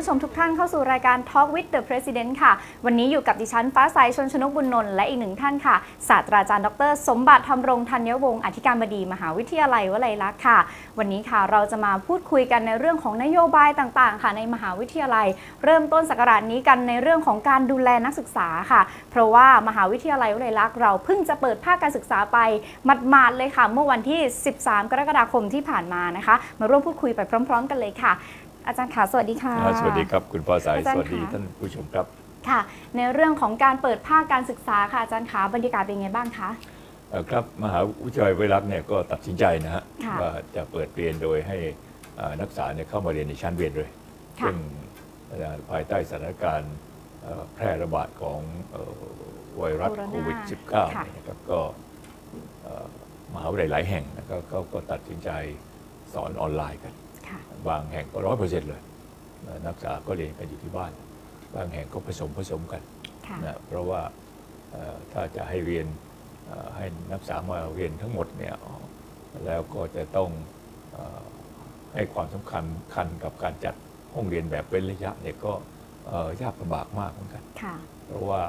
ผู้ชมทุกท่านเข้าสู่รายการ Talk with the President ค่ะ วันนี้อยู่กับดิฉันฟ้าใสชนชนกบุญนนท์และอีกหนึ่งท่านค่ะ ศาสตราจารย์ดร สมบัติธรรมรงธัญวงศ์อธิการบดีมหาวิทยาลัยวลัยลักษณ์ค่ะ วันนี้ค่ะเราจะมาพูดคุยกันในเรื่องของนโยบายต่างๆ ค่ะในมหาวิทยาลัย เริ่มต้นสักราชนี้กันในเรื่องของการดูแลนักศึกษาค่ะ เพราะว่ามหาวิทยาลัยวลัยลักษณ์เราเพิ่งจะเปิดภาคการศึกษาไปหมาดๆเลยค่ะ เมื่อวันที่ 13 กรกฎาคมที่ผ่านมานะคะ มาร่วมพูดคุยไปพร้อม ๆ กันเลยค่ะ อาจารย์ขาสวัสดีค่ะ อ่าสวัสดีครับคุณฟ้าใสอาจารย์สวัสดีค่ะ ท่านผู้ชมครับค่ะ ในเรื่องของการเปิดภาคการศึกษาค่ะอาจารย์ขาบรรยากาศเป็นไงบ้างคะ เอ่อครับมหาวิทยาลัยไวรัสเนี่ยก็ตัดสินใจนะฮะค่ะว่าจะเปิดเรียนโดยให้อ่านักศึกษาเนี่ยเข้ามาเรียนในชั้นเรียนเลยค่ะ ซึ่งเอ่อภายใต้สถานการณ์เอ่อแพร่ระบาดของเอ่อไวรัสโคโรนาโควิดค่ะ -19 เนี่ยนะครับก็เอ่อมหาวิทยาลัยหลายแห่งนะครับเขาก็ตัดสินใจสอนออนไลน์กันค่ะ บางแห่งก็ร้อยเปอร์เซ็นต์เลยเอ่อนักศึกษาก็เรียนกันอยู่ที่บ้าน บางแห่งก็ผสมผสมกันค่ะนะเพราะว่าเอ่อถ้าจะให้เรียนเอ่อให้นักศึกษามาเรียนทั้งหมดเนี่ยอ๋อแล้วก็จะต้องเอ่อให้ความสำคัญคันกับการจัดห้องเรียนแบบเว้นระยะเนี่ยก็เอ่อยากลำบากมากเหมือนกันค่ะเพราะว่า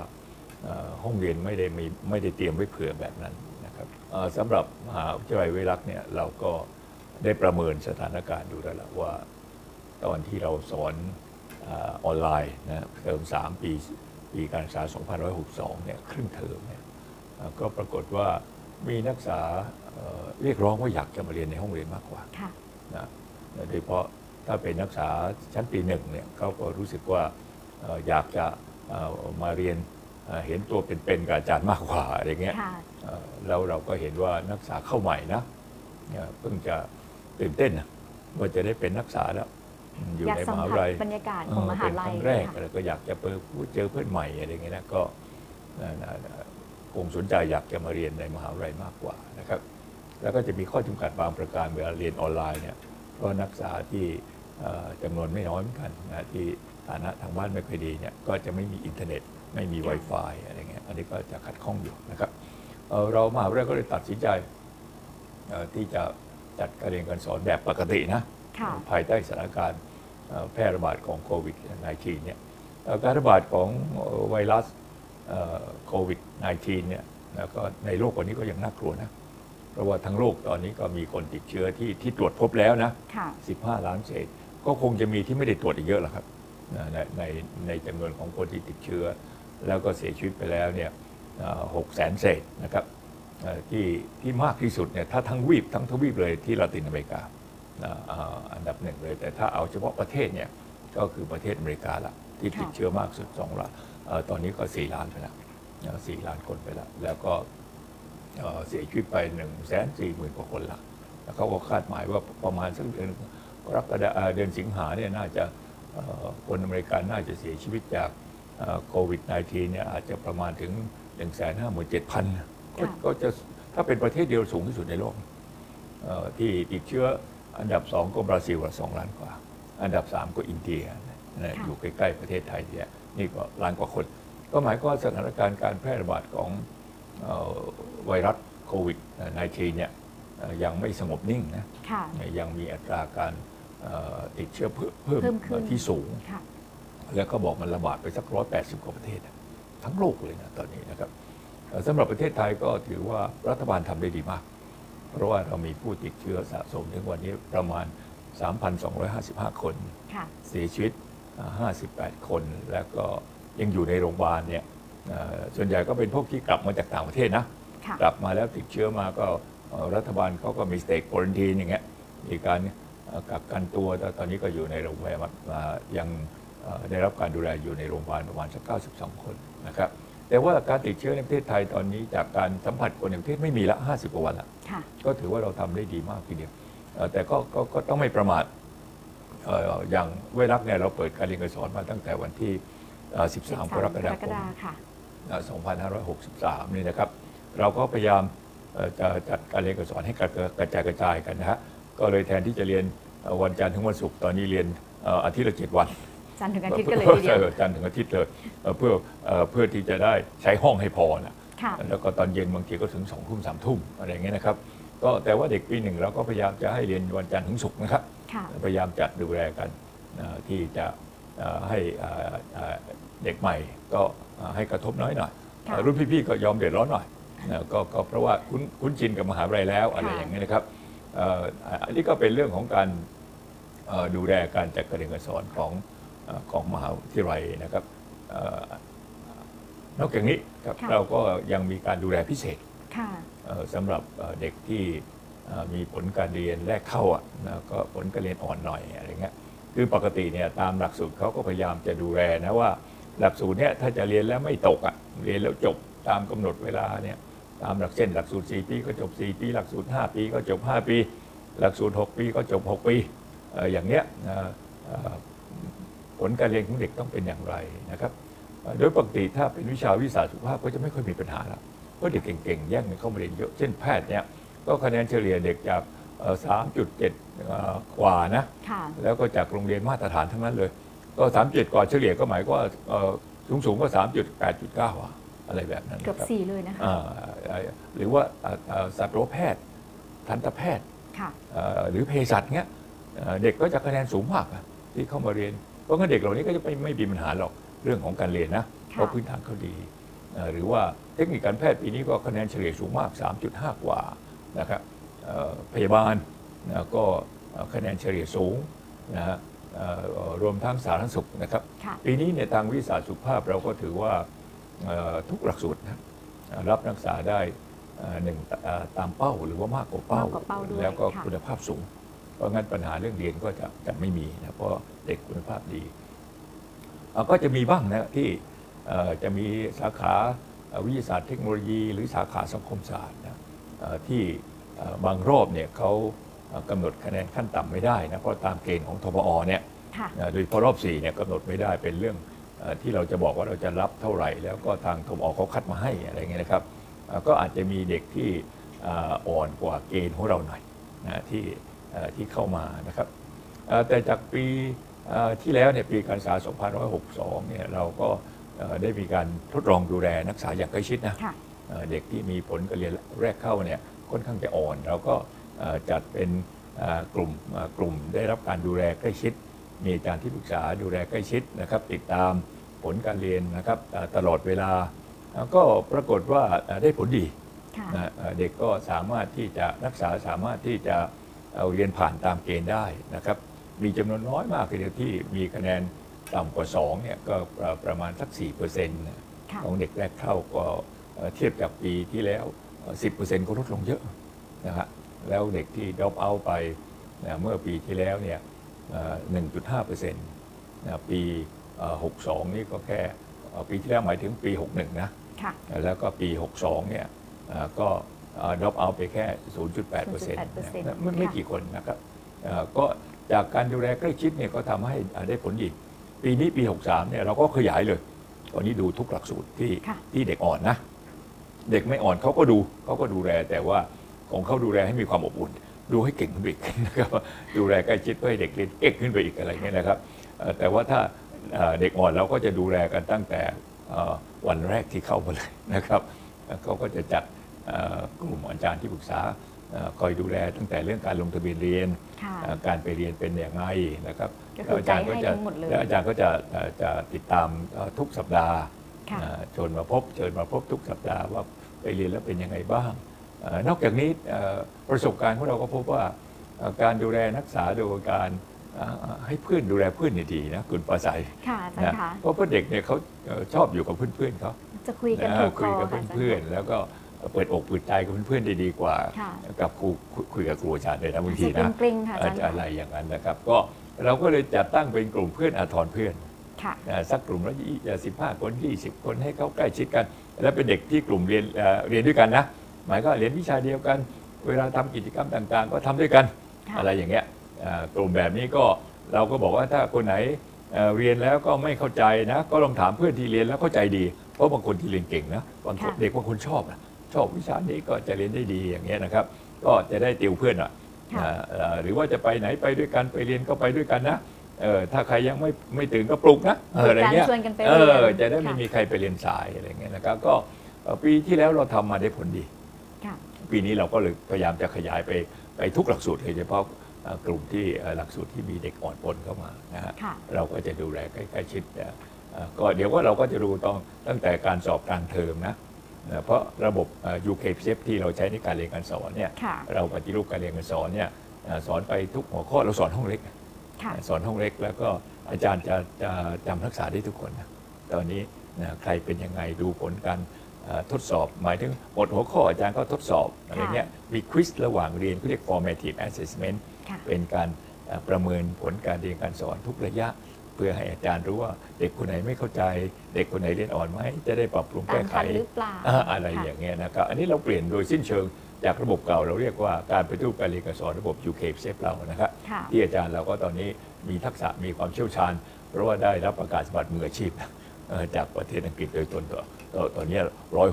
เอ่อห้องเรียนไม่ได้มีไม่ได้เตรียมไว้เผื่อแบบนั้นนะครับเอ่อสำหรับมหาวิทยาลัยเวรักษ์เนี่ยเราก็ ได้ประเมินสถานการณ์ดูแล้วล่ะว่าตอนที่เราสอนเออออนไลน์นะเทอม3 ปีปีการศึกษา 2562 เนี่ยครึ่งเทอมเนี่ยเอ่อก็ปรากฏว่ามีนักศึกษาเอ่อเรียกร้องว่าอยากจะมาเรียนในห้องเรียนมากกว่าค่ะนะโดยเฉพาะถ้าเป็นนักศึกษาชั้นปีหนึ่งเนี่ยเขาก็รู้สึกว่าเอ่ออยากจะเอ่อมาเรียนเอ่อเห็นตัวเป็นๆกับอาจารย์มากกว่าอะไรเงี้ยค่ะเอ่อแล้วเราก็เห็นว่านักศึกษาเข้าใหม่นะเนี่ยเพิ่งจะ ตื่นเต้นนะว่าจะได้เป็นนักศึกษาแล้ว อยู่อยากในสัมมหาวิผัทสยาลัยบรรยากาศของมหาเป็นลัคยรั้งแรกค่ะแล้วก็อยากจะเปิดเจอเพื่อนใหม่อะไรเงี้ยนะก็เอ่อคงสนใจอยากจะมาเรียนในมหาวิทยาลัยมากกว่านะครับ แล้วก็จะมีข้อจำกัดบางประการเวลาเรียนออนไลน์เนี่ยเพราะนักศึกษาที่เอ่อจำนวนไม่น้อยเหมือนกันนะที่ฐานะทางบ้านไม่ค่อยดีเนี่ยก็จะไม่มีอินเทอร์เน็ต ไม่มี Wi-Fi อะไรเงี้ยอันนี้ก็จะขัดข้องอยู่นะครับเอ่อเรามหาวิทยาลัยก็เลยตัดสินใจเอ่อที่จะ จัดการเรียนการสอนแบบปกตินะค่ะภายใต้สถานการณ์เอ่อแพร่ระบาดของโควิด -19 เนี่ยเอ่อการระบาดของเอ่อไวรัสเอ่อโควิด -19 เนี่ยแล้วก็ในโลกวันนี้ก็ยังน่ากลัวนะ เพราะว่าทั้งโลกตอนนี้ก็มีคนติดเชื้อที่ที่ตรวจพบแล้วนะค่ะ15 ล้านเศษ ก็คงจะมีที่ไม่ได้ตรวจอีกเยอะแหละครับนะในในในจำนวนของคนที่ติดเชื้อ แล้วก็เสียชีวิตไปแล้วเนี่ยหกแสนเศษนะครับเอ่อ ที่ที่มากที่สุดเนี่ยถ้าทั้งวีปทั้งทวีปเลยที่ลาตินอเมริกาอันดับหนึ่งเลย แต่ถ้าเอาเฉพาะประเทศเนี่ยก็คือประเทศอเมริกาละที่ติดเชื้อมากสุดสองล้านตอนนี้ก็4ล้านไปแล้วนะสี่ล้านคนไปแล้วแล้วก็เสียชีวิตไป1นึ่งแสนสี่หมื่นกว่าคนละแล้วเขาก็คาดหมายว่าประมาณสักเดือนกรกฎาเอ่อเดือนสิงหาเนี่ยน่าจะคนอเมริกันน่าจะเสียชีวิตจากโควิด -19 เนี่ยอาจจะประมาณถึง 1 5 7 0 0 0 ก็ค่ะก็จะถ้าเป็นประเทศเดียวสูงที่สุดในโลกเอ่อที่ติดเชื้ออันดับสองก็บราซิลละสองล้านกว่า อันดับสามก็อินเดียนะอยู่ใกล้ๆประเทศไทยเนี่ยนี่ก็ล้านกว่าคน ก็หมายความว่าสถานการณ์การแพร่ระบาดของเอ่อไวรัสโควิด -19 เนี่ยเอ่อยังไม่สงบนิ่งนะ ค่ะ ยังมีอัตราการเอ่อติดเชื้อเพิ่มเพิ่มเพิ่มขึ้น ที่สูง ค่ะ แล้วก็บอกมันระบาดไปสักร้อยแปดสิบกว่าประเทศนะทั้งโลกเลยนะตอนนี้นะครับเอ่อ สำหรับประเทศไทยก็ถือว่ารัฐบาลทำได้ดีมาก เพราะว่าเรามีผู้ติดเชื้อสะสมถึงวันนี้ประมาณ 3,255 คนค่ะเสียชีวิตอ่า58 คน แล้วก็ยังอยู่ในโรงพยาบาลเนี่ยเอ่อส่วนใหญ่ก็เป็นพวกที่กลับมาจากต่างประเทศนะค่ะกลับมาแล้วติดเชื้อมาก็เอ่อรัฐบาลเขาก็มีสเต t ควอนตีนอย่างเงี้ยมีการเอ่อกักกันตัวแต่ตอนนี้ก็อยู่ในโรงพยาบาลอ่ายังเอ่อได้รับการดูแลอยู่ในโรงพยาบาลประมาณสัก92 คนนะครับ แต่ว่าการติดเชื้อในประเทศไทยตอนนี้จากการสัมผัสคนในประเทศไม่มีละ 50 กว่าวันละค่ะ ก็ถือว่าเราทำได้ดีมากทีเดียวเอ่อแต่ก็ก็ก็ต้องไม่ประมาทเอ่ออย่างเวรักเนี่ยเราเปิดการเรียนการสอนมาตั้งแต่วันที่เอ่อ13 กรกฎาคม ค่ะเอ่อ2563 นี่นะครับ เราก็พยายามเอ่อจะจัดการเรียนการสอนให้กระกระจายกระจายกันนะฮะ ก็เลยแทนที่จะเรียนเอ่อวันจันทร์ถึงวันศุกร์ ตอนนี้เรียนเอ่ออาทิตย์ละเจ็ดวัน จันทร์ถึงอาทิตย์กันเลยทีเดียวออจันทร์ถึงอาทิตย์เลยเอ่อเพื่อเอ่อเพื่อที่จะได้ใช้ห้องให้พอนะค่ะแล้วก็ตอนเย็นบางทีก็ถึงสองทุ่มสามทุ่มอะไรอย่างเงี้ยนะครับก็แต่ว่าเด็กปีหนึ่งเราก็พยายามจะให้เรียนวันจันทร์ถึงศุกร์นะครับค่ะพยายามจัดดูแลกันเอ่อที่จะเอ่อให้เอ่อเอ่อเด็กใหม่ก็เอ่อให้กระทบน้อยหน่อยค่ะรุ่นพี่ๆก็ยอมเดือดร้อนหน่อยนะก็ก็เพราะว่าคุ้นคุ้นชินกับมหาวิทยาลัยแล้วอะไรค่ะอย่างนี้ยนะครับเอ่ออันนี้ก็เป็นเรื่องของการเอ่อดูแลการจัดการเรียนการสอนของเอ่อ ของมหาวิทยาลัยนะครับเอ่อนอกจากนี้ครับค่ะเราก็ยังมีการดูแลพิเศษค่ะเอ่อสำหรับเอ่อเด็กที่เอ่อมีผลการเรียนแรกเข้าอะนะก็ผลการเรียนอ่อนหน่อยอะไรเงี้ยคือปกติเนี่ยตามหลักสูตรเขาก็พยายามจะดูแลนะว่าหลักสูตรเนี่ยถ้าจะเรียนแล้วไม่ตกอะเรียนแล้วจบตามกำหนดเวลาเนี่ยตามหลักเส้นหลักสูตร 4 ปีก็จบ 4 ปี หลักสูตร 5 ปีก็จบ 5 ปี หลักสูตร 6 ปีก็จบ 6 ปีเอ่ออย่างเนี้ยนะเอ่อ ผลการเรียนของเด็กต้องเป็นอย่างไรนะครับเอ่อโดยปกติถ้าเป็นวิชาวิชาสุขภาพก็จะไม่ค่อยมีปัญหาแล้วเพราะเด็กเก่งๆแย่งกันเข้ามาเรียนเยอะเช่นแพทย์เนี่ยก็คะแนนเฉลี่ยเด็กจากเอ่อ3.7เอ่อกว่านะค่ะแล้วแล้วก็จากโรงเรียนมาตรฐานทั้งนั้นเลย ก็ 3.7 กว่าเฉลี่ยก็หมายความว่าสูงสูงๆก็ 3.8.9อะอะไรแบบนั้นเกือบนะครับสี่เลยนะคะอ่าเอ่อหรือว่าเอ่อเอ่อสัตวแพทย์ทันตแพทย์ค่ะเอ่อหรือเภสัชเงี้ยเอ่อเด็กก็จะคะแนนสูงมากอะที่เข้ามาเรียน เพราะงั้นเด็กเหล่านี้ก็จะไม่ไม่มีปัญหาหรอกเรื่องของการเรียนนะค่ะเพราะพื้นฐานเขาดีเอ่อหรือว่าเทคนิคการแพทย์ปีนี้ก็คะแนนเฉลี่ยสูงมาก 3.5 กว่านะครับเอ่อพยาบาลนะก็เอ่อคะแนนเฉลี่ยสูงนะฮะเอ่อรวมทั้งสาธารณสุขนะครับค่ะปีนี้เนี่ยทางวิชาสุขภาพเราก็ถือว่าเอ่อทุกหลักสูตรนะเอ่อรับนักศึกษาได้เอ่อหนึ่งเอ่อตามเป้าหรือว่ามากกว่าเป้ามากกว่าเป้าด้วยแล้วก็ค่ะคุณภาพสูงเพ ราะงั้นปัญหาเรื่องเรียนก็จะจะไม่มีนะเพราะเด็กคุณภาพดีเอ่อก็จะมีบ้างนะที่เอ่อจะมีสาขาเอ่อวิทยาศาสตร์เทคโนโลยี หรือสาขาสังคมศาสตร์นะเอ่อที่เอ่อบางรอบเนี่ยเขาเอ่อกำหนดคะแนนขั้นต่ำไม่ได้นะเพราะตามเกณฑ์ของทบอเนี่ยค่ะนะโดยเฉพาะรอบ4เนี่ยกำหนดไม่ได้เป็นเรื่องเออที่เราจะบอกว่าเราจะรับเท่าไหร่ แล้วก็ทางทมอเขาคัดมาให้อะไรเงี้ยนะครับเอ่อก็อาจจะมีเด็กที่เอ่ออ่อนกว่าเกณฑ์ของเราหน่อยนะที่เอ่อ ที่เข้ามานะครับเอ่อแต่จากปีเอ่อที่แล้วเนี่ยปีการศึกษา 2562 เนี่ยเราก็เอ่อได้มีการทดลองดูแลนักศึกษาอย่างใกล้ชิดนะค่ะเอ่อเด็กที่มีผลการเรียนแรกเข้าเนี่ยค่อนข้างจะอ่อน เราก็เอ่อจัดเป็นเอ่อกลุ่มเอ่อกลุ่มได้รับการดูแลใกล้ชิด มีอาจารย์ที่ปรึกษาดูแลใกล้ชิดนะครับติดตามผลการเรียนนะครับเอ่อตลอดเวลาเอ่อก็ปรากฏว่าเอ่อได้ผลดีค่ะนะเอ่อเด็กก็สามารถที่จะนักศึกษาสามารถที่จะ เอาเรียนผ่านตามเกณฑ์ได้นะครับ มีจำนวนน้อยมากทีเดียวที่มีคะแนนต่ำกว่า2เนี่ยก็ประประมาณสัก4%นะค่ะของเด็กแรกเข้าก็เอ่อเทียบกับปีที่แล้วเอ่อ10%ก็ลดลงเยอะนะฮะแล้วเด็กที่ดรอปเอาไปนะเมื่อปีที่แล้วเนี่ยเอ่อ1.5%นะปีเอ่อ62 นี่ก็แค่เอ่อปีที่แล้วหมายถึงปี 61 นะค่ะแล้วก็ปี 62 เนี่ยเอ่อก็ ดรอปเอาไปแค่ 0.8%นะ0.8%ไม่ไม่กี่คนนะครับเอ่อก็จากการดูแลใกล้ชิดเนี่ยก็ทำให้อ่าได้ผลดี ปีนี้ปี 63เนี่ยเราก็ขยายเลย ตอนนี้ดูทุกหลักสูตรที่ค่ะที่เด็กอ่อนนะ เด็กไม่อ่อนเขาก็ดูเขาก็ดูแลแต่ว่าของเขาดูแลให้มีความอบอุ่น ดูให้เก่งขึ้นไปอีกนะครับดูแลใกล้ชิดเพื่อให้เด็กเรียนเก่งขึ้นไปอีกอะไรเงี้ยนะครับเอ่อแต่ว่าถ้าเอ่อเด็กอ่อนเราก็จะดูแลกันตั้งแต่เอ่อวันแรกที่เข้ามาเลยนะครับแล้วเขาก็จะจัดเอ่อ กลุ่มอาจารย์ที่ปรึกษาเอ่อคอยดูแลตั้งแต่เรื่องการลงทะเบียนเรียนค่ะเอ่อการไปเรียนเป็นอย่างไรนะครับก็คือแล้วอาจารย์ก็จะไกด์ให้ทั้งหมดเลยแล้วอาจารย์ก็จะเอ่อจะติดตามเอ่อทุกสัปดาห์ค่ะเอ่อเชิญมาพบเชิญมาพบทุกสัปดาห์ว่าไปเรียนแล้วเป็นยังไงบ้างเอ่อนอกจากนี้เอ่อประสบการณ์ของเราก็พบว่าเอ่อการดูแลนักศึกษาโดยการเอ่อให้เพื่อนดูแลเพื่อนเนี่ยดีนะคุณประสัยค่ะอาจารนะย์คะเพราะว่าเด็กเนี่ยเขาเอ่อชอบอยู่กับเพื่อนๆเขาจะคุยกันนะถูกคคุยอกับค่ะอาจารย์เพื่อนๆแล้วก็ เปิดอกเปิดใจกับเพื่อนๆได้ดีกว่าค่ะกับครูคุยกับครูอาจารย์เลยนะบางทีจะนะเกรงๆค่ะอาจารย์อะไรอย่างนั้นนะครับ ก็เราก็เลยจัดตั้งเป็นกลุ่มเพื่อนอาทรเพื่อนค่ะนะสักกลุ่มละสิบห้าคนยี่สิบคนให้เขาใกล้ชิดกัน แล้วเป็นเด็กที่กลุ่มเรียนเอ่อเรียนด้วยกันนะ หมายก็เรียนวิชาเดียวกัน เวลาทำกิจกรรมต่างๆ ก็ทำด้วยกันค่ะอะไรอย่างเงี้ยเอ่อกลุ่มแบบนี้ก็เราก็บอกว่าถ้าคนไหนเอ่อเรียนแล้วก็ไม่เข้าใจนะ ก็ลองถามเพื่อนที่เรียนแล้วเข้าใจดี เพราะบางคนที่เรียนเก่งนะบางคนค่ะเด็กบางคนชอบนะ ชอบวิชานี้ก็จะเรียนได้ดีอย่างเงี้ยนะครับ ก็จะได้ติวเพื่อนหน่อยค่ะอ่าเอ่อหรือว่าจะไปไหนไปด้วยกันไปเรียนก็ไปด้วยกันนะเออถ้าใครยังไม่ไม่ตื่นก็ปลุกนะเอออะไรเงี้ยการชวนกันไปเอเรียนอจะได้ไม่ค่ะมีใครไปเรียนสายอะไรเงี้ยนะครับก็เอ่อปีที่แล้วเราทำมาได้ผลดี ค่ะ ปีนี้เราก็เลยพยายามจะขยายไปไปทุกหลักสูตรโดยเฉพาะเอ่อกลุ่มที่เอ่อหลักสูตรที่มีเด็กอ่อนปนเข้ามานะฮะค่ะ เราก็จะดูแลใกล้ๆชิดเอ่อเอ่อก็เดี๋ยวว่าเราก็จะดูต้องตั้งแต่การสอบกลางเทอมนะ เอ่อเพราะระบบเอ่อ UKPF ที่เราใช้ในการเรียนการสอนเนี่ยค่ะเราปฏิรูปการเรียนการสอนเนี่ยเอ่อสอนไปทุกหัวข้อเราสอนห้องเล็กค่ะสอนห้องเล็ก แล้วก็อาจารย์จะจะจำทักษะได้ทุกคนนะตอนนี้นะใครเป็นยังไงดูผลการเอ่อทดสอบ หมายถึงหมดหัวข้ออาจารย์ก็ทดสอบอะไรเงี้ยมีควิสระหว่างเรียนเขาเรียก formative assessment ค่ะเป็นการเอ่อประเมินผลการเรียนการสอนทุกระยะเพื่อให้อาจารย์รู้ว่าเด็กคนไหนไม่เข้าใจ เด็กคนไหนเรียนอ่อนไหมจะได้ปรับปรุงตาแก้มไขทันหรือเปล่าอ่าอะไรค่ะอย่างเงี้ยนะครับอันนี้เราเปลี่ยนโดยสิ้นเชิงจากระบบเก่าเราเรียกว่าการปฏิรูปการเรียนการสอนระบบ UK s a f e เรานะครับค่ะที่อาจารย์เราก็ตอนนี้มีทักษะมีความเชี่ยวชาญ เพราะว่าได้รับประกาศบัตรมืออาชีพนะเอ่อจากประเทศอังกฤษโดยตนตัว ตัวตอนนี้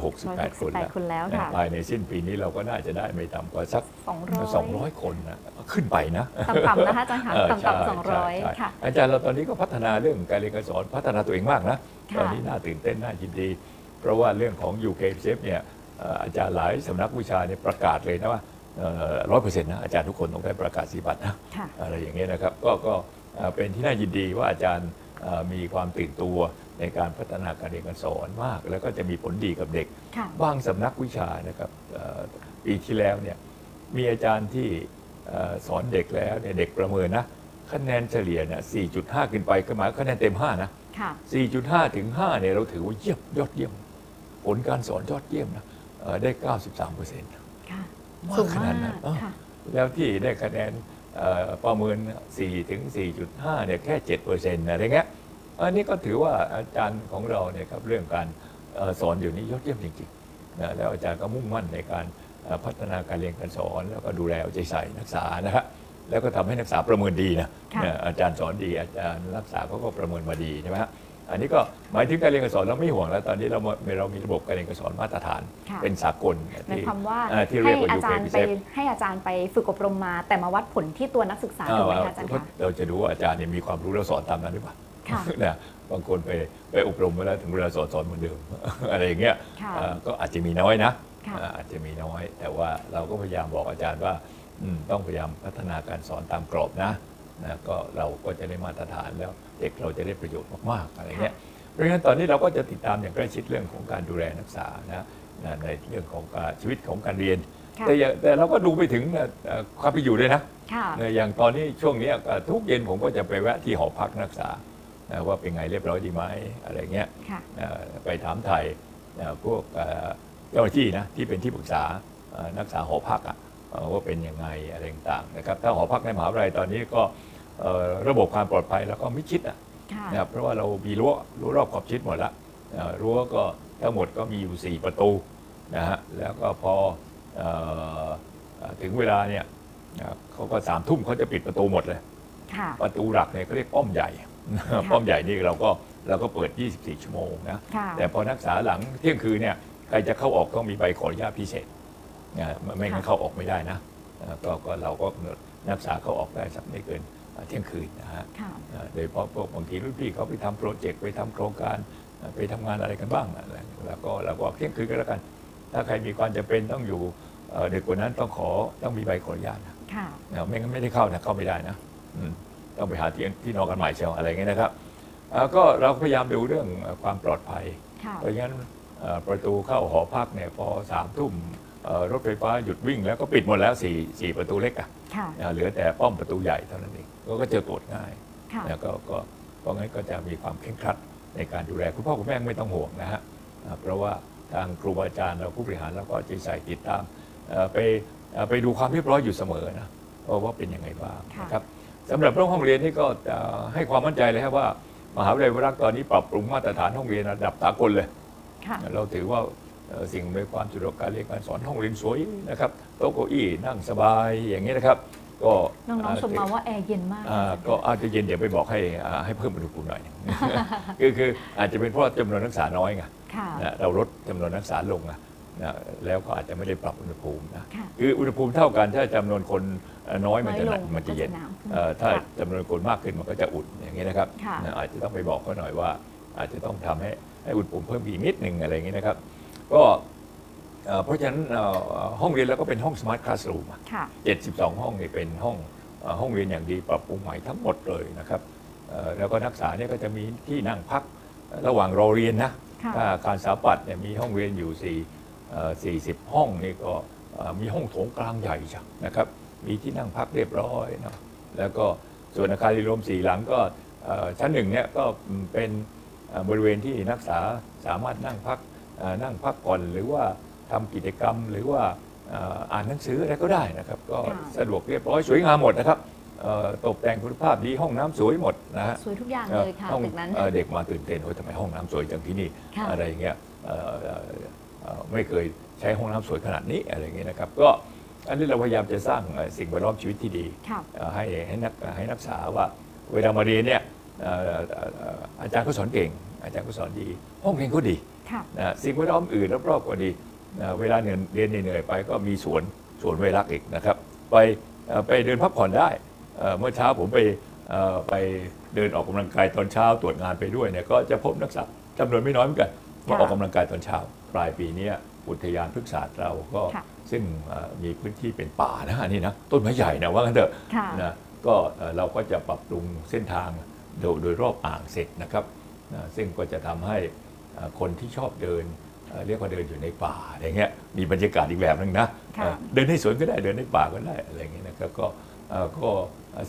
168 คนแล้ว168คนแล้วนะค่ะ ภายในสิ้นปีนี้เราก็น่าจะได้ไม่ต่ำกว่าสัก 200 200คนนะขึ้นไปนะ ต่ำๆนะคะอาจารย์คะเออต่ำใช่ๆสองร้อยใช่ใช่ค่ะอาจารย์เราตอนนี้ก็พัฒนาเรื่องการเรียนการสอนพัฒนาตัวเองมากนะค่ะตอนนี้น่าตื่นเต้นน่ายินดี เพราะว่าเรื่องของ UK s a f e เนี่ยเอ่ออาจารย์หลายสำนักวิชาเนี่ยประกาศเลยนะว่าร้อยเปอร์เซ็นต์นะอาจารย์ทุกคนต้องได้ประกาศสีบัตรนะค่ะอะไรอย่างเงี้ยนะครับก็ก็เอ่อเป็นที่น่ายินดีว่าอาจารย์เอ่อ มีความตื่นตัวในการพัฒนาการเรียนการสอนมาก แล้วก็จะมีผลดีกับเด็ก ค่ะบางสำนักวิชานะครับเอ่อปีที่แล้วเนี่ยมีอาจารย์ที่เอ่อสอนเด็กแล้วเนี่ยเด็กประเมินนะ คะแนนเฉลี่ยเนี่ย4.5 ขึ้นไปก็หมายคะแนนเต็ม 5 นะ ค่ะ 4.5 ถึง 5 เนี่ยเราถือว่าเยี่ยมยอดเยี่ยม ผลการสอนยอดเยี่ยมนะเอ่อได้ 93เปอร์เซ็นต์ค่ะ มาสูกงขมานาดนั้นกเออค่ะ แล้วที่ได้คะแนนเอ่อ ประเมิน 4 ถึง 4.5 เนี่ยแค่ 7เปอร์เซ็นต์อะไรเงี้ยอันนี้ก็ถือว่าอาจารย์ของเราเนี่ยครับเรื่องการเอ่อสอนอยู่นี้ยอดเยี่ยมจริงๆนะแล้วอาจารย์ก็มุ่งมั่นในการเอ่อพัฒนาการเรียนการสอน แล้วก็ดูแลเอาใจใส่นักศึกษานะครับแล้วก็ทำให้นักศึกษาประเมินดีนะค่ะเนี่ยอาจารย์สอนดีอาจารย์รักษาเขาก็ประเมินมาดีใช่ไหมฮะ อันนี้ก็หมายถึงการเรียนการสอนเราไม่ห่วงแล้ว ตอนนี้เราเรามีระบบการเรียนการสอนมาตรฐาน ค่ะ เป็นสากลหมายที่ความว่าเอ่อที่เรีให้ยกว่าอาจารย์ UK ไป Safe ให้อาจารย์ไปฝึกอบรมมา แต่มาวัดผลที่ตัวนักศึกษาถูกไหมคะอาจารย์เพราะคะ เราจะดูว่าอาจารย์เนี่ยมีความรู้แล้วสอนตามนั้นหรือเปล่าค่ะ นะบางคนไปไปอบรมไปแล้วถึงเวลาสอนสอนเหมือนเดิม อะไรอย่างเงี้ย ค่ะ เอ่อก็อาจจะมีน้อยนะค่ะ อ่าอาจจะมีน้อย แต่ว่าเราก็พยายามบอกอาจารย์ว่าอืมต้องพยายามพัฒนาการสอนตามกรอบนะ นะก็เราก็จะได้มาตรฐานแล้วเด็กเราจะได้ประโยชน์มากๆอะไรเงี้ยเพราะฉะนั้นตอนนี้เราก็จะติดตามอย่างใกล้ชิดเรื่องของการดูแลนักศึกษานะนะในเรื่องของการชีวิตของการเรียนค่ะแต่อย่าแต่เราก็ดูไปถึงเอ่อความเป็นอยู่ด้วยนะค่ะเนี่ยอย่างตอนนี้ช่วงเนี้ยเอ่อทุกเย็นผมก็จะไปแวะที่หอพักนักศึกษานะว่าเป็นไงเรียบร้อยดีไหมอะไรเงี้ยค่ะเอ่อไปถามไทยเอ่อพวกเอ่อเจ้าหน้าที่นะที่เป็นที่ปรึกษาเอ่อนักศึกษาหอพักอะเอะว่าเป็นยังไงอะไรต่างๆนะครับถ้าหอพักในมหาวิทยาลัยตอนนี้ก็เอ่อ ระบบความปลอดภัยแล้วก็มิดชิดอะค่ะนะครับเพราะว่าเรามีรั้วรั้วรอบขอบชิดหมดละเอ่อรั้วก็ทั้งหมดก็มีอยู่ 4 ประตูนะฮะแล้วก็พอเอ่อเอ่อถึงเวลาเนี่ยนะเขาก็สามทุ่มเขาจะปิดประตูหมดเลยค่ะประตูหลักเนี่ยเขาเรียกป้อมใหญ่ป้อมใหญ่นี่เราก็เราก็เปิด 24 ชั่วโมงนะค่ะแต่พอนักศึกษาหลังเที่ยงคืนเนี่ยใครจะเข้าออกต้องมีใบขออนุญาตพิเศษนะไม่งั้นเข้าออกไม่ได้นะเอ่อก็ก็เราก็กำหนดนักศึกษาเข้าออกได้สักไม่เกิน เอ่อเที่ยงคืนนะฮะค่ะเอ่อโดยเฉพาะพวกบางทีรุ่นพี่เขาไปทำโปรเจกต์ไปทำโครงการเอ่อไปทำงานอะไรกันบ้างอะไรแล้วก็เราก็เที่ยงคืนก็แล้วกัน ถ้าใครมีความจำเป็นต้องอยู่เอ่อดึกกว่านั้นต้องขอต้องมีใบขออนุญาตนะค่ะนะไม่งั้นไม่ได้เข้านะเข้าไม่ได้นะอืมต้องไปหาที่ที่นอนกันใหม่เชียวอะไรอย่างเงี้ยนะครับเอ่อก็เราพยายามดูเรื่องเอ่อความปลอดภัยค่ะเพราะงั้นเอ่อประตูเข้าหอพักเนี่ยพอสามทุ่มเอ่อรถไฟฟ้าหยุดวิ่งแล้วก็ปิดหมดแล้วสี่สี่ประตูเล็กอะค่ะนะเหลือแต่ป้อมประตูใหญ่เท่านั้นเอง ก็เจอตรวจง่ายค่ะ นะก็ก็เพราะงั้นก็จะมีความเคร่งครัดในการดูแลคุณพ่อคุณแม่ไม่ต้องห่วงนะฮะอ่าเพราะว่าทางครูบาอาจารย์เราผู้บริหารเราก็ใจใส่ติดตามเอ่อไปเอ่อไปดูความเรียบร้อยอยู่เสมอนะว่าว่าเป็นยังไงบ้างค่ะ นะครับสำหรับเรื่องห้องเรียนนี่ก็เอ่อให้ความมั่นใจเลยครับว่า มหาวิทยาลัยวรักษ์ตอนนี้ปรับปรุงมาตรฐานห้องเรียนระดับสากลเลย ค่ะ เราถือว่าเอ่อสิ่งอำนวยความสะดวกการเรียนการสอนห้องเรียนสวยนะครับโต๊ะเก้าอี้นั่งสบายอย่างนี้นะครับ ก็น้องๆชมมาว่าแอร์เย็นมากอ่าก็อาจจะเย็นเดี๋ยวไปบอกให้อ่าให้เพิ่มอุณหภูมิหน่อยคือคืออาจจะเป็นเพราะจำนวนนักศึกษาน้อยไงค่ะนะเราลดจำนวนนักศึกษาลงนะนะแล้วก็อาจจะไม่ได้ปรับอุณหภูมินะค่ะคืออุณหภูมิเท่ากันถ้าจำนวนคนเอ่อน้อยมันจะน้อยลงมันจะเย็นก็จะหนาวขึ้นเอ่อถ้าค่ะจำนวนคนมากขึ้นมันก็จะอุ่นอย่างนี้นะครับค่ะนะอาจจะต้องไปบอกเขาหน่อยว่า อาจจะต้องทำให้ให้อุณหภูมิเพิ่มอีกนิดหนึ่งอะไรอย่างนี้นะครับ ก็ เอ่อเพราะฉะนั้นเอ่อห้องเรียนแล้วก็เป็นห้องสมาร์ทคลาสรูมค่ะ 72 ห้องนี่เป็นห้องเอ่อห้องเรียนอย่างดีปรับปรุงใหม่ทั้งหมดเลยนะครับเอ่อแล้วก็นักศึกษาเนี่ยก็จะมีที่นั่งพักระหว่างรอเรียนนะค่ะ ถ้าการสถาปัตย์เนี่ยมีห้องเรียนอยู่สี่เอ่อ40 ห้องนี่ก็เอ่อมีห้องโถงกลางใหญ่จังนะครับมีที่นั่งพักเรียบร้อยนะแล้วก็ส่วนอาคารเรียนรวมสี่หลังก็เอ่อชั้นหนึ่งเนี่ยก็เป็น เอ่อบริเวณที่นักศึกษาสามารถนั่งพักเอ่อนั่งพักผ่อนหรือว่า ทำกิจกรรม หรือว่าเอ่ออ่านหนังสืออะไรก็ได้นะครับ ก็ค่ะสะดวกเรียบร้อยสวยงามหมดนะครับเอ่อตกแต่งคุณภาพดีห้องน้ำสวยหมดนะฮะสวยทุกอย่างเลยค่ะห้องตึกนั้นเอ่อเด็กมาตื่นเต้นโอ้ยทำไมห้องน้ำสวยจังที่นี่ค่ะอะไรอย่างเงี้ยเอ่อเอ่อเอ่อไม่เคยใช้ห้องน้ำสวยขนาดนี้อะไรอย่างเงี้ยนะครับก็อันนี้เราพยายามจะสร้างเอ่อสิ่งแวดล้อมชีวิตที่ดีค่ะเอ่อให้ให้นักให้นักศึกษาว่าเวลามาเรียนเนี่ยเอ่อเอ่อเอ่ออาจารย์ก็สอนเก่ง อาจารย์ก็สอนดี ห้องเรียนก็ดีค่ะนะสิ่งแวดล้อมอื่นรอบๆก็ดีนะ เวลาเรียนเรียนเหนื่อยๆไปก็มีสวนสวนไวรักอีกนะครับ ไปเอ่อไปเดินพักผ่อนได้เอ่อเมื่อเช้าผมไปเอ่อไปเดินออกกำลังกายตอนเช้าตรวจงานไปด้วยเนี่ยก็จะพบนักศึกษาจำนวนไม่น้อยเหมือนกันมาค่ะออกกำลังกายตอนเช้า ปลายปีเนี้ยอุทยานพฤกษศาสตร์เราก็ค่ะซึ่งเอ่อมีพื้นที่เป็นป่านะอันนี่นะต้นไม้ใหญ่นะว่ากันเถอะค่ะนะก็เอ่อเราก็จะปรับปรุงเส้นทางโดยโดยรอบอ่างเสร็จนะครับนะซึ่งก็จะทำให้เอ่อคนที่ชอบเดิน เอ่อเรียกว่าเดินอยู่ในป่าอะไรเงี้ยมีบรรยากาศอีกแบบหนึงนะค่ะเอ่อเดินในสวนก็ได้เดินในป่าก็ได้อะไรเงี้ยนะครับก็เอ่อก็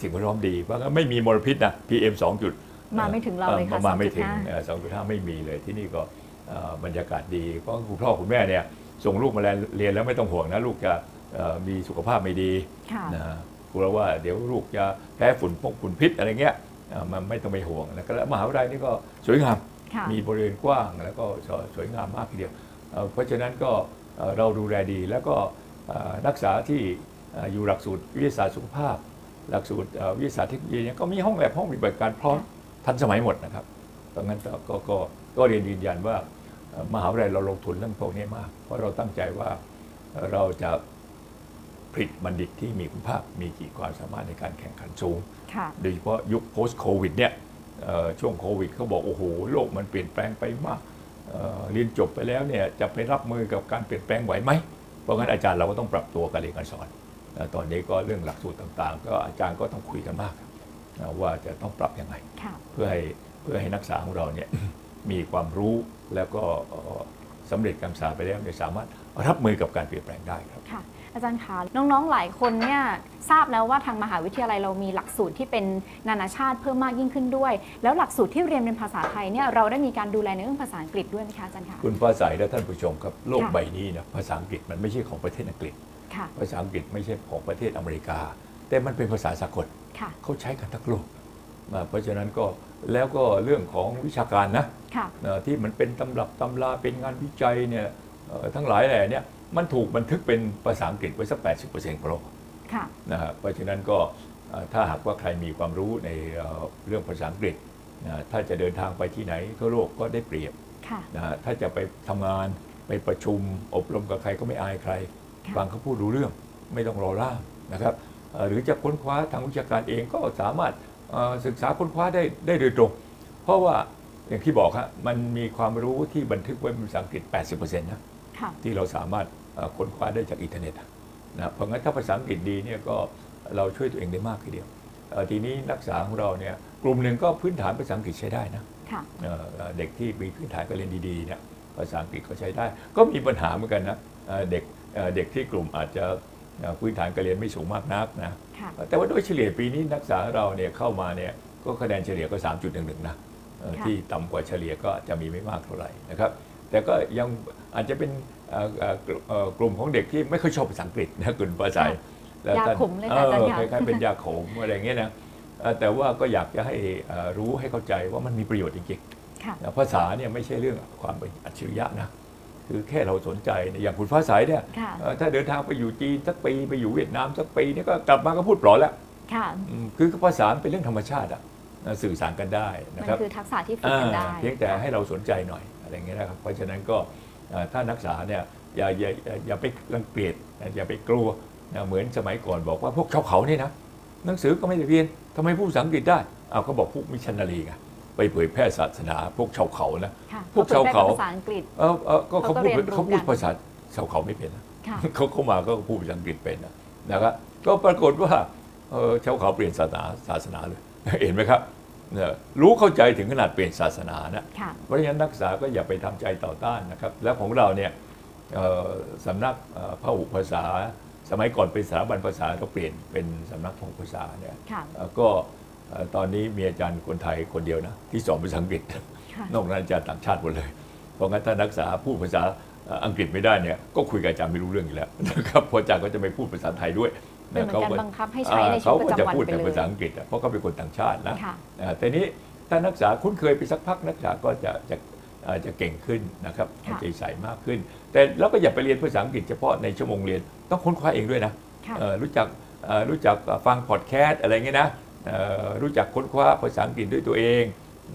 สิ่งแวดล้อมดีเพราะงั้นไม่มีมลพิษนะ PM 2จุดมาไม่ถึงเราเลยค่ะอ่อมาไม่ถึง2.5เอ่อ2.5 ไม่มีเลยที่นี่ก็เอ่อบรรยากาศดีเพราะคุณพ่อคุณแม่เนี่ยส่งลูกมาเรียนแล้วไม่ต้องห่วงนะลูกจะเอ่อมีสุขภาพไม่ดีค่ะนะกลัวว่าเดี๋ยวลูกจะแพ้ฝุ่นพงฝุ่นพิษอะไรเงี้ยเอ่อมันไม่ต้องไปห่วงนะครับแล้วมหาวิทยาลัยนี่ก็สวยงามค่ะ มีบริเวณกว้างแล้วก็สวยงามมากทีเดียวเอ่อเพราะฉะนั้นก็เอ่อเราดูแลดี แล้วก็เอ่อนักศึกษาที่เอ่ออยู่หลักสูตรวิทยาศาสตร์สุขภาพ หลักสูตรเอ่อวิทยาศาสตร์เทคโนโลยีเนี่ยก็มีห้องแลบห้องปฏิบัติการพร้อมทันสมัยหมดนะครับเพราะงั้นก็ก็ก็ก็เรียนยืนยันว่าเอ่อมหาวิทยาลัยเราลงทุนเรื่องพวกนี้มาก เพราะเราตั้งใจว่าเอ่อเราจะผลิตบัณฑิตที่มีคุณภาพมีขีดความสามารถในการแข่งขันสูงค่ะโดยเฉพาะยุค post covid เนี่ยเอ่อ ช่วงโควิดเขาบอกโอ้โหโลกมันเปลี่ยนแปลงไปมากเอ่อเรียนจบไปแล้วเนี่ยจะไปรับมือกับการเปลี่ยนแปลงไหวไหมเพราะงั้นอาจารย์เราก็ต้องปรับตัวการเรียนการสอนเอ่อตอนนี้ก็เรื่องหลักสูตรต่างๆ ก็อาจารย์ก็ต้องคุยกันมากนะว่าจะต้องปรับยังไงค่ะเพื่อให้เพื่อให้นักศึกษาของเราเนี่ยมีความรู้แล้วก็เอ่อสำเร็จการศึกษาไปแล้วเนี่ยสามารถรับมือกับการเปลี่ยนแปลงได้ครับค่ะ อาจารย์คะน้องๆหลายคนเนี่ยทราบแล้วว่าทางมหาวิทยาลัยเรามีหลักสูตรที่เป็นนานาชาติเพิ่มมากยิ่งขึ้นด้วย แล้วหลักสูตรที่เรียนเป็นภาษาไทยเนี่ยเราได้มีการดูแลในเรื่องภาษาอังกฤษด้วยไหมคะอาจารย์คะคุณฟ้าใสและท่านผู้ชมครับโลกค่ะใบนี้นะภาษาอังกฤษมันไม่ใช่ของประเทศอังกฤษค่ะภาษาอังกฤษไม่ใช่ของประเทศอเมริกา แต่มันเป็นภาษาสากลค่ะเขาใช้กันทั้งโลกนะเพราะฉะนั้นก็แล้วก็เรื่องของวิชาการนะค่ะนะที่มันเป็นตำรับตำราเป็นงานวิจัยเนี่ยเอ่อทั้งหลายแหล่เนี่ย มันถูกบันทึกเป็นภาษาอังกฤษไว้สัก 80%ของโลกค่ะนะฮะเพราะฉะนั้นก็เอ่อถ้าหากว่าใครมีความรู้ในเอ่อเรื่องภาษาอังกฤษนะถ้าจะเดินทางไปที่ไหนทั่วโลกก็ได้เปรียบค่ะนะฮะถ้าจะไปทำงานไปประชุมอบรมกับใครก็ไม่อายใครค่ะฟังเขาพูดรู้เรื่องไม่ต้องรอล่ามนะครับเอ่อหรือจะค้นคว้าทางวิชาการเองก็สามารถเอ่อศึกษาค้นคว้าได้ได้โดยตรง เพราะว่าอย่างที่บอกฮะมันมีความรู้ที่บันทึกไว้เป็นภาษาอังกฤษ 80%นะค่ะที่เราสามารถเอ่อ ค้นคว้าได้จากอินเทอร์เน็ตอะนะเพราะงั้นถ้าภาษาอังกฤษดีเนี่ยก็เราช่วยตัวเองได้มากทีเดียวเอ่อทีนี้นักศึกษาของเราเนี่ยกลุ่มหนึ่งก็พื้นฐานภาษาอังกฤษใช้ได้นะค่ะเอ่อเอ่อเด็กที่มีพื้นฐานการเรียนดีๆเนี่ยภาษาอังกฤษก็ใช้ได้ ก็มีปัญหาเหมือนกันนะเอ่อเด็กเอ่อเด็กที่กลุ่มอาจจะเอ่อพื้นฐานการเรียนไม่สูงมากนักนะค่ะแต่ว่าโดยเฉลี่ยปีนี้นักศึกษาเราเนี่ยเข้ามาเนี่ยก็คะแนนเฉลี่ยก็ 3.11นะเอ่อค่ะที่ต่ำกว่าเฉลี่ยก็จะมีไม่มากเท่าไหร่นะครับ แต่ก็ยังอาจจะเป็นเอ่อเอ่อ กลุ่มเอ่อกลุ่มของเด็กที่ไม่ค่อยชอบภาษาอังกฤษนะคุณภาษาแล้วท่นยาขมเลยค่ะอาจารย์เออค่ะคล้ายๆเป็นยาขมอะไรอย่างเงี้ยนะเอ่อแต่ว่าก็อยากจะให้เอ่อรู้ให้เข้าใจว่ามันมีประโยชน์จริงๆค่ะนะภาษาเนี่ยไม่ใช่เรื่องความเป็นอัจฉริยะนะคือแค่เราสนใจเนี่ยอย่างคุณฟ้าใสเนี่ยค่ะเอ่อถ้าเดินทางไปอยู่จีนสักปีไปอยู่เวียดนามสักปีเนี่ยก็กลับมาก็พูดปลอแล้วค่ะอืมคือภาษาเป็นเรื่องธรรมชาติอะนะสื่อสารกันได้มันะนครับคือทักษะที่ฝึกกันได้อ่าเพียงแต่ให้เราสนใจหน่อยอะไรอย่างเงี้ยนะครับเพราะฉะนั้นก็เอ่อ ถ้านักศึกษาเนี่ยอย่าอย่าอย่าอย่าไปรังเกียจนะอย่าไปกลัวนะเหมือนสมัยก่อนบอกว่าพวกชาวเขานี่นะหนังสือก็ไม่ได้เรียนทำไมพูดภาษาอังกฤษได้เอาก็บอกพวกมิชชันนารีไงไปเผยแพร่ศาสนาพวกชาวเขานะค่ะพวกชาวเขาผยแพร่ภาษาอังกฤษเออเออก็เขาเขาก็พูดเรียนรู้เขาพูดกันภาษาชาวเขาไม่เป็นนะค่ะเขาเข้ามาก็พูดภาษาอังกฤษเป็นนะนะครับก็ปรากฏว่าเออชาวเขาเปลี่ยนศาสนาศาสนาเลยเห็นไหมครับเนี่ย รู้เข้าใจถึงขนาดเปลี่ยนศาสนานะค่ะเพราะฉะนั้นนักศึกษาก็อย่าไปทำใจต่อต้านนะครับ แล้วของเราเนี่ยเอ่อสำนักเอ่อพหุภาษา สมัยก่อนเป็นสถาบันภาษาก็เปลี่ยนเป็นสำนักพหุภาษาเนี่ยค่ะเอ่อก็เอ่อตอนนี้มีอาจารย์คนไทยคนเดียวนะที่สอนภาษาอังกฤษค่ะนอกนั้นอาจารย์ต่างชาติหมดเลย เพราะงั้นถ้านักศึกษาพูดภาษาเอ่ออังกฤษไม่ได้เนี่ยก็คุยกับอาจารย์ไม่รู้เรื่องอยู่แล้วนะครับเพราะอาจารย์ก็จะไม่พูดภาษาไทยด้วย เป็นเหมือนการขาบังคับให้ใช้ในชีเขาวิตปก็ระจะจำวันพูดไปแต่เลภายษาอังกฤษอะเพราะเขาเป็นคนต่างชาตินะค่ะอ่าแต่นี้ถ้านักศึกษาคุ้นเคยไปสักพักนักศึกษาก็จะจะเอ่อจะเก่งขึ้นนะครับค่ะใจใส่มากขึ้น แต่แล้วก็อย่าไปเรียนภาษาอังกฤษเฉพาะในชั่วโมงเรียนต้องค้นคว้าเองด้วยนะค่ะเอ่อรู้จักเอ่อรู้จักฟังพอดแคสต์อะไรเงี้ยนะเอ่อรู้จักค้นคว้าภาษาอังกฤษด้วยตัวเอง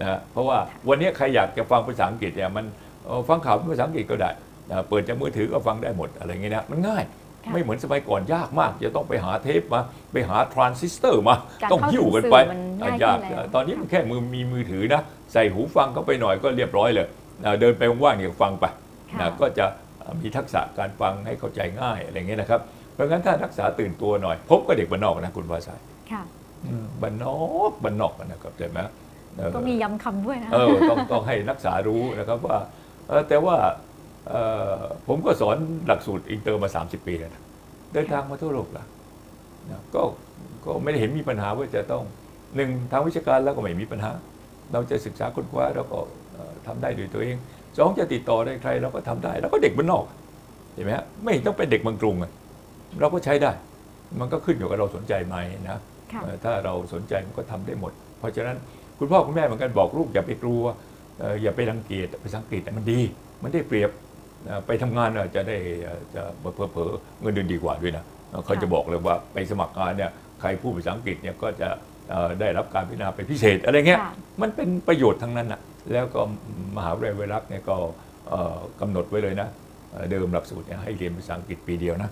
นะเพราะว่าวันนี้ใครอยากจะฟังภาษาอังกฤษเนี่ยมันเอ่อฟังข่าวเป็นภาษาอังกฤษก็ได้นะเปิดจากมือถือก็ฟังได้หมดอะไรเงี้ยนะมันง่ายค่ะ ไม่เหมือนสมัยก่อนยากมาก จะต้องไปหาเทปมา ไปหาทรานซิสเตอร์มาการต้องเข้าหิ้วถึงกันสื่ไปอมันง่ายยากขึ้นแล้วตอนนี้มันแค่มือมีมือถือนะ ใส่หูฟังเข้าไปหน่อยก็เรียบร้อยเลยนะเดินไปว่างๆเนี่ยฟังไปค่ะนะก็จะมีทักษะการฟังให้เข้าใจง่ายอะไรเงี้ยนะครับ เพราะงั้นถ้านักศึกษาตื่นตัวหน่อย พบกับเด็กบ้านนอกนะคุณภาษาค่ะบ้านนอกบ้านนอกนะครับใช่ไหมเออก็มีย้ำคำด้วยนะเออต้องต้องให้นักศึกษารู้นะครับว่าเออแต่ว่าเอ่อ ผมก็สอนหลักสูตรอินเตอร์มา 30 ปีแล้วนะเดินทางมาทั่วโลกแล้วนะก็ก็ไม่ได้เห็นมีปัญหาว่าจะต้องหนึ่งทางวิชาการแล้วก็ไม่มีปัญหา เราจะศึกษาค้นคว้าเราก็เอ่อทำได้ด้วยตัวเองสองจะติดต่อได้ใครเราก็ทำได้ แล้วก็เด็กบ้านนอกเห็นไหมฮะไม่ต้องเป็นเด็กเมืองกรุงอะเราก็ใช้ได้ มันก็ขึ้นอยู่กับเราสนใจไหมนะค่ะเอ่อถ้าเราสนใจมันก็ทำได้หมด เพราะฉะนั้นคุณพ่อคุณแม่เหมือนกันบอกลูกอย่าไปกลัวเอ่ออย่าไปรังเกียจภาษาอังกฤษน่ะมันดี มันได้เปรียบเอ่อ ไปทำงานน่ะจะได้เอ่อจะเผลอๆเงินเดือนดีกว่าด้วยนะเอ่อเขาจะบอกเลยว่าไปสมัครงานเนี่ยใครพูดภาษาอังกฤษเนี่ยก็จะเอ่อได้รับการพิจารณาเป็นพิเศษอะไรเงี้ยค่ะมันเป็นประโยชน์ทั้งนั้นนะแล้วก็มหาวิทยาลัยเวรักษ์เนี่ยก็เอ่อกำหนดไว้เลยนะเอ่อเดิมหลักสูตรเนี่ยให้เรียนภาษาอังกฤษปีเดียวนะ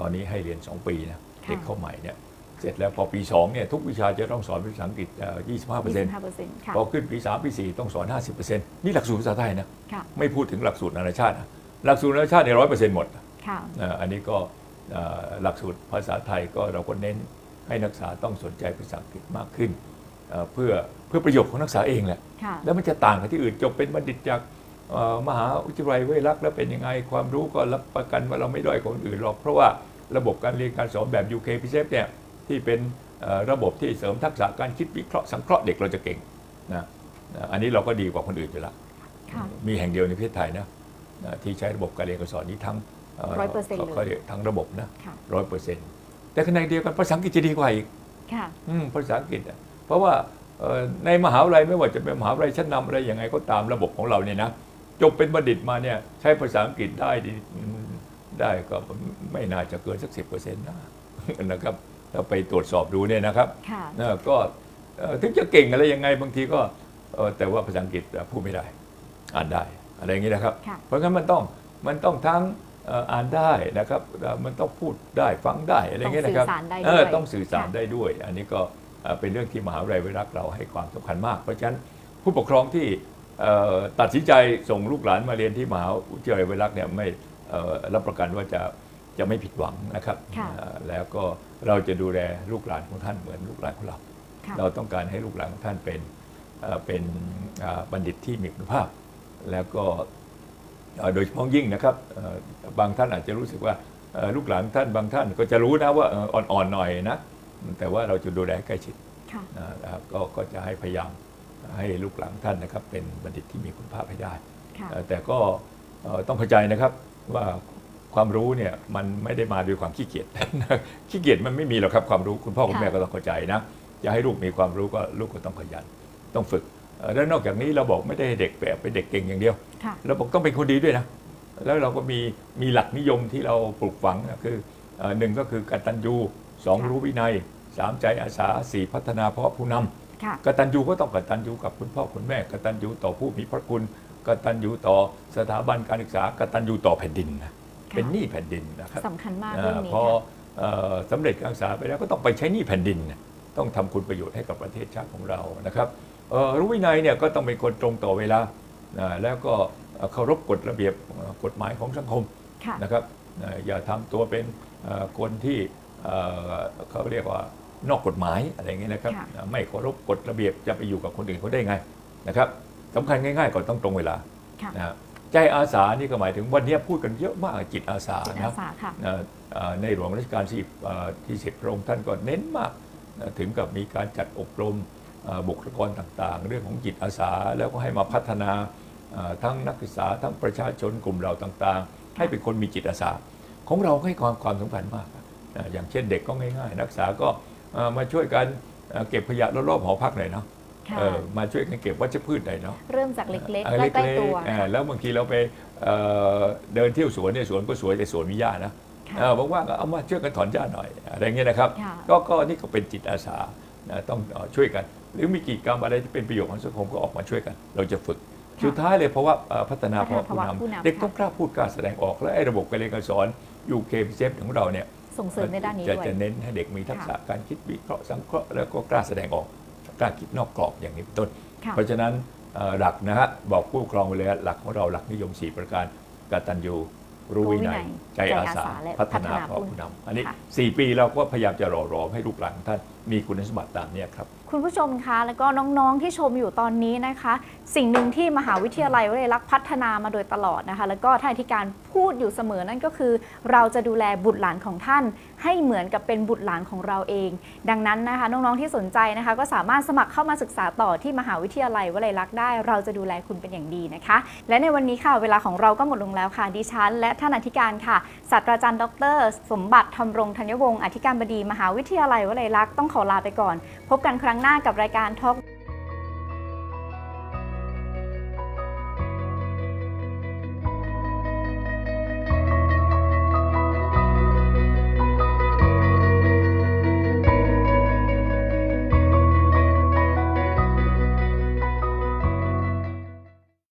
ตอนนี้ให้เรียน 2 ปีนะค่ะเด็กเข้าใหม่เนี่ยเสร็จแล้วพอปี2เนี่ยทุกวิชาจะต้องสอนภาษาอังกฤษเอ่อ25% 25เปอร์เซ็นต์ค่ะพอขึ้นปี 3 ปี 4 ต้องสอน 50%นี่หลักสูตรภาษาไทยนะค่ะไม่พูดถึงหลักสูตรนานาชาตินะ หลักสูตรนานาชาติเนี่ยร้อยเปอร์เซ็นต์หมดค่ะนะอันนี้ก็เอ่อหลักสูตรภาษาไทยก็เราก็เน้นให้นักศึกษาต้องสนใจภาษาอังกฤษมากขึ้นเอ่อเพื่อเพื่อประโยชน์ของนักศึกษาเองแหละค่ะแล้วมันจะต่างกับที่อื่นจบเป็นบัณฑิตจากเอ่อมหาวิทยาลัยเวรักษ์แล้วเป็นยังไงความรู้ก็รับประกันว่าเราไม่ด้อยกว่าคนอื่นหรอกเพราะว่าระบบการเรียนการสอนแบบ UK p c e p เนี่ยที่เป็นเอ่อระบบที่เสริมทักษะการคิดวิเคราะห์สังเคราะห์เด็กเราจะเก่งนะนะอันนี้เราก็ดีกว่าคนอื่นอยู่แล้วค่ะมีแห่งเดียวในประเทศไทยนะ นะที่ใช้ระบบการเรียนการสอนนี้ทั้ง100%เลยเขาเรียกทั้งระบบนะค่ะ ร้อยเปอร์เซ็นต์แต่ขณะเดียวกันภาษาอังกฤษจะดีกว่าอีก ค่ะ อืมภาษาอังกฤษอะเพราะว่าเอ่อในมหาวิทยาลัยไม่ว่าจะเป็นมหาวิทยาลัยชั้นนำอะไรยังไงก็ตามระบบของเราเนี่ยนะจบเป็นบัณฑิตมาเนี่ยใช้ภาษาอังกฤษได้ดีอืมได้ก็ไม่น่าจะเกินสักสิบเปอร์เซ็นต์นะ นะครับถ้าไปตรวจสอบดูเนี่ยนะครับค่ะนะก็เอ่อถึงจะเก่งอะไรยังไงบางทีก็เอ่อแต่ว่าภาษาอังกฤษพูดไม่ได้ อ่านได้ อะไรอย่างนี้นะครับค่ะเพราะงั้นมันต้องมันต้องทั้งเอ่ออ่านได้นะครับเอ่อมันต้องพูดได้ฟังได้อะไรอย่างเงี้ยนะครับต้องสื่อสารได้ด้วยเออต้องสื่อสารค่ะได้ด้วยอันนี้ก็เอ่อเป็นเรื่องที่มหาวิทยาลัยวิรักษ์เราให้ความสำคัญมาก เพราะฉะนั้นผู้ปกครองที่เอ่อตัดสินใจส่งลูกหลานมาเรียนที่มหาวิทยาลัยวิรักษ์เนี่ยไม่เอ่อรับประกันว่าจะจะไม่ผิดหวังนะครับค่ะเอ่อแล้วก็เราจะดูแลลูกหลานของท่านเหมือนลูกหลานของเราค่ะเราต้องการให้ลูกหลานของท่านเป็นเอ่อเป็นอ่าบัณฑิตที่มีคุณภาพ แล้วก็เอ่อโดยเฉพาะยิ่งนะครับเอ่อบางท่านอาจจะรู้สึกว่าเอ่อลูกหลานท่านบางท่านก็จะรู้นะว่าเอ่ออ่อนๆหน่อยนะ แต่ว่าเราจะดูแลใกล้ชิดค่ะนะครับก็ก็จะให้พยายามให้ลูกหลานท่านนะครับ เป็นบัณฑิตที่มีคุณภาพให้ได้ค่ะเอ่อแต่ก็เอ่อต้องเข้าใจนะครับว่าความรู้เนี่ยมันไม่ได้มาด้วยความขี้เกียจขี้เกียจมันไม่มีหรอกครับความรู้คุณพ่อคุณแม่ค่ะก็ต้องเข้าใจนะจะให้ลูกมีความรู้ก็ลูกก็ต้องขยัน ต้องฝึกเอ่อ แล้วนอกจากนี้เราบอกไม่ได้ให้เด็กแบบเป็นเด็กเก่งอย่างเดียวค่ะเราบอกต้องเป็นคนดีด้วยนะ แล้วเราก็มีมีหลักนิยมที่เราปลูกฝังนะคือเอ่อหนึ่งก็คือกตัญญูสองค่ะรู้วินัยสามใจอาสาสี่พัฒนาเพราะผู้นำค่ะกตัญญูก็ต้องกตัญญูกับคุณพ่อคุณแม่กตัญญูต่อผู้มีพระคุณกตัญญูต่อสถาบันการศึกษากตัญญูต่อแผ่นดินนะเป็นหนี้แผ่นดินนะครับสำคัญมากเอ่เรื่อองนี้พอค่ะเอ่อสำเร็จการศึกษาไปแล้วก็ต้องไปใช้หนี้แผ่นดินนะต้องทำคุณประโยชน์ให้กับประเทศชาติของเรานะครับเอ่อ รู้วินัยเนี่ยก็ต้องเป็นคนตรงต่อเวลานะแล้วก็เอ่อเคารพกฎระเบียบเอ่อกฎหมายของสังคมค่ะนะครับนะอย่าทำตัวเป็นเอ่อคนที่เอ่อเขาเรียกว่านอกกฎหมายอะไรเงี้ยนะครับค่ะอ่าไม่เคารพกฎระเบียบจะไปอยู่กับคนอื่นเขาได้ไงนะครับสำคัญง่ายๆก่อนต้องตรงเวลาค่ะนะฮะใจอาสานี่ก็หมายถึงวันนี้พูดกันเยอะมากจิตอาสาจิตอานะสาค่ะเอ่อเอ่อในหลวงรัชกาลที่เอ่อที่สิบพระองค์ท่านก็เน้นมากนะถึงกับมีการจัดอบรมเอ่อ บุคลากรต่างๆ เรื่องของจิตอาสา แล้วก็ให้มาพัฒนาเอ่อทั้งนักศึกษาทั้งประชาชนกลุ่มเราต่างๆ ให้เป็นคนมีจิตอาสา ของเราให้ความความสำคัญมากนะอย่างเช่นเด็กก็ง่ายๆ นักศึกษาก็เอ่อมาช่วยกันเอ่อเก็บขยะรอบๆหอพักหน่อยเนาะค่ะเออมาช่วยกันเก็บวัชพืชหน่อยเนาะเริ่มจากเล็กๆอ่อใกล้ๆตัวอ่าค่ะแล้วบางทีเราไปเอ่อเดินเที่ยวสวนเนี่ยสวนก็สวยแต่สวนมีหญ้านะค่ะเออว่างๆก็เอามาช่วยกันถอนหญ้าหน่อยอะไรเงี้ยนะครับค่ะก็ก็นี่ก็เป็นจิตอาสานะต้องเอ่อช่วยกัน หรือมีกิจกรรมอะไรที่เป็นประโยชน์ของสังคมก็ออกมาช่วยกัน เราจะฝึกค่ะสุดท้ายเลยเพราะว่าเอ่อพัฒนาพัฒนาภาวะผู้ภาวะผู้นำนำเด็กค่ะต้องกล้าพูดกล้าแสดงออกและไอ้ระบบการเรียนการสอนยูเคเซฟของเราเนี่ยส่งเสริมในด้านนี้จะด้วยจะเน้นให้เด็กมีทักษะการคิดวิเคราะห์สังเคราะห์แล้วก็กล้าแสดงออกกล้าคิดนอกกรอบอย่างนี้เป็นต้นค่ะเพราะฉะนั้นเอ่อหลักนะฮะบอกผู้ปกครองไปเลยฮะหลักของเราหลักนิยม 4 ประการกตัญญูรู้วินัยใจอาสาและพัฒนาพัฒนาพ่อผู้นำอันนี้ค่ะ4ปีเราก็พยายามจะหล่อหลอมให้ลูกหลานของท่าน มีคุณสมบัติตามเนี้ยครับคุณผู้ชมคะ แล้วก็น้องๆที่ชมอยู่ตอนนี้นะคะ สิ่งหนึ่งที่มหาวิทยาลัยวลัยลักษณ์พัฒนามาโดยตลอดนะคะ แล้วก็ท่านอธิการพูดอยู่เสมอนั่นก็คือ เราจะดูแลบุตรหลานของท่าน ให้เหมือนกับเป็นบุตรหลานของเราเอง ดังนั้นนะคะ น้องๆที่สนใจนะคะ ก็สามารถสมัครเข้ามาศึกษาต่อที่มหาวิทยาลัยวลัยลักษณ์ได้ เราจะดูแลคุณเป็นอย่างดีนะคะ และในวันนี้ค่ะเวลาของเราก็หมดลงแล้วค่ะดิฉัน และท่านอธิการค่ะศาสตราจารย์ดร สมบัติธรรมรงธัญวงศ์อธิการบดีมหาวิทยาลัยวลัยลักษณ์ต้องขอลาไปก่อน พบกันครั้งหน้ากับรายการ Talk